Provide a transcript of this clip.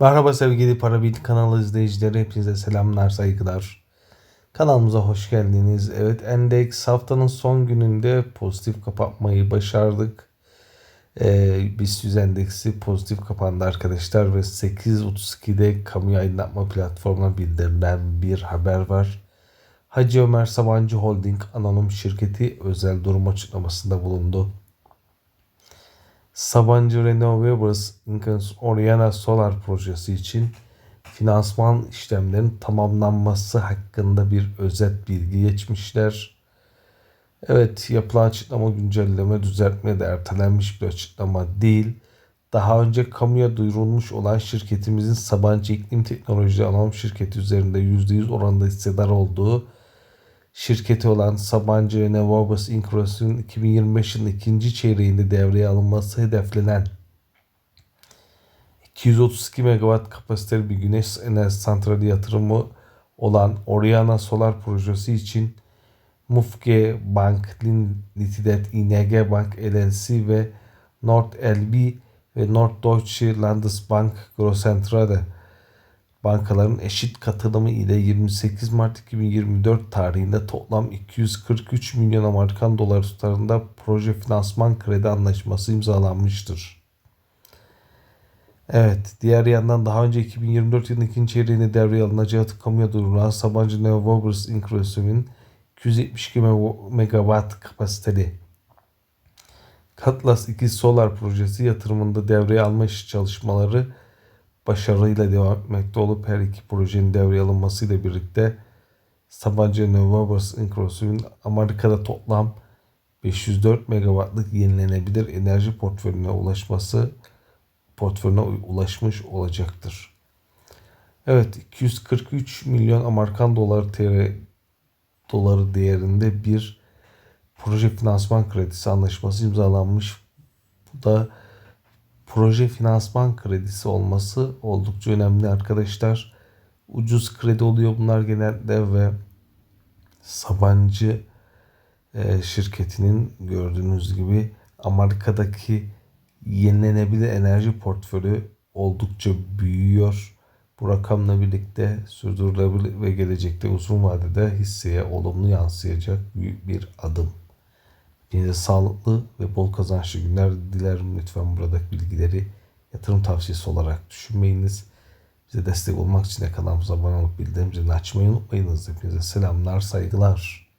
Merhaba sevgili Parabil kanalı izleyicileri. Hepinize selamlar, saygılar. Kanalımıza hoş geldiniz. Evet endeks haftanın son gününde pozitif kapatmayı başardık. Ee, BIST 100 endeksi pozitif kapandı arkadaşlar ve 8.32'de kamu aydınlatma platformuna bildirilen bir haber var. Hacı Ömer Sabancı Holding anonim şirketi özel durum açıklamasında bulundu. Sabancı Renewables Incans Oriana Solar projesi için finansman işlemlerinin tamamlanması hakkında bir özet bilgi geçmişler. Evet yapılan açıklama güncelleme düzeltme de ertelenmiş bir açıklama değil. Daha önce kamuya duyurulmuş olan şirketimizin Sabancı İklim Teknolojileri Anonim Şirketi üzerinde %100 oranında hissedar olduğu şirketi olan Sabancı Renewables Incorporation'un 2025 yılının ikinci çeyreğinde devreye alınması hedeflenen 232 megawatt kapasiteli bir güneş enerji santrali yatırımı olan Oriana Solar projesi için Mufge Bank Limited, ING Bank LLC ve Nord LB ve Norddeutsche Landesbank Großcentrale bankaların eşit katılımı ile 28 Mart 2024 tarihinde toplam 243 milyon Amerikan doları tutarında proje finansman kredi anlaşması imzalanmıştır. Evet, diğer yandan daha önce 2024 yılının ikinci çeyreğinde devreye alınacağı kamuya duyurulan Sabancı Neovogas Inclusive'in 272 megawatt kapasiteli Katlas 2 Solar projesi yatırımında devreye alma iş çalışmaları başarıyla devam etmekte olup her iki projenin devreye alınmasıyla birlikte Sabancı Renewables Inclusive'in Amerika'da toplam 504 megawattlık yenilenebilir enerji portföyüne ulaşması portföyüne ulaşmış olacaktır. Evet 243 milyon Amerikan doları TL doları değerinde bir proje finansman kredisi anlaşması imzalanmış. Bu da proje finansman kredisi olması oldukça önemli arkadaşlar. Ucuz kredi oluyor bunlar genelde ve Sabancı e, şirketinin gördüğünüz gibi Amerika'daki yenilenebilir enerji portföyü oldukça büyüyor. Bu rakamla birlikte sürdürülebilir ve gelecekte uzun vadede hisseye olumlu yansıyacak büyük bir adım. Yine sağlıklı ve bol kazançlı günler dilerim. Lütfen buradaki bilgileri yatırım tavsiyesi olarak düşünmeyiniz. Bize destek olmak için de kanalımıza abone olup bildirim açmayı unutmayınız. Hepinize selamlar, saygılar.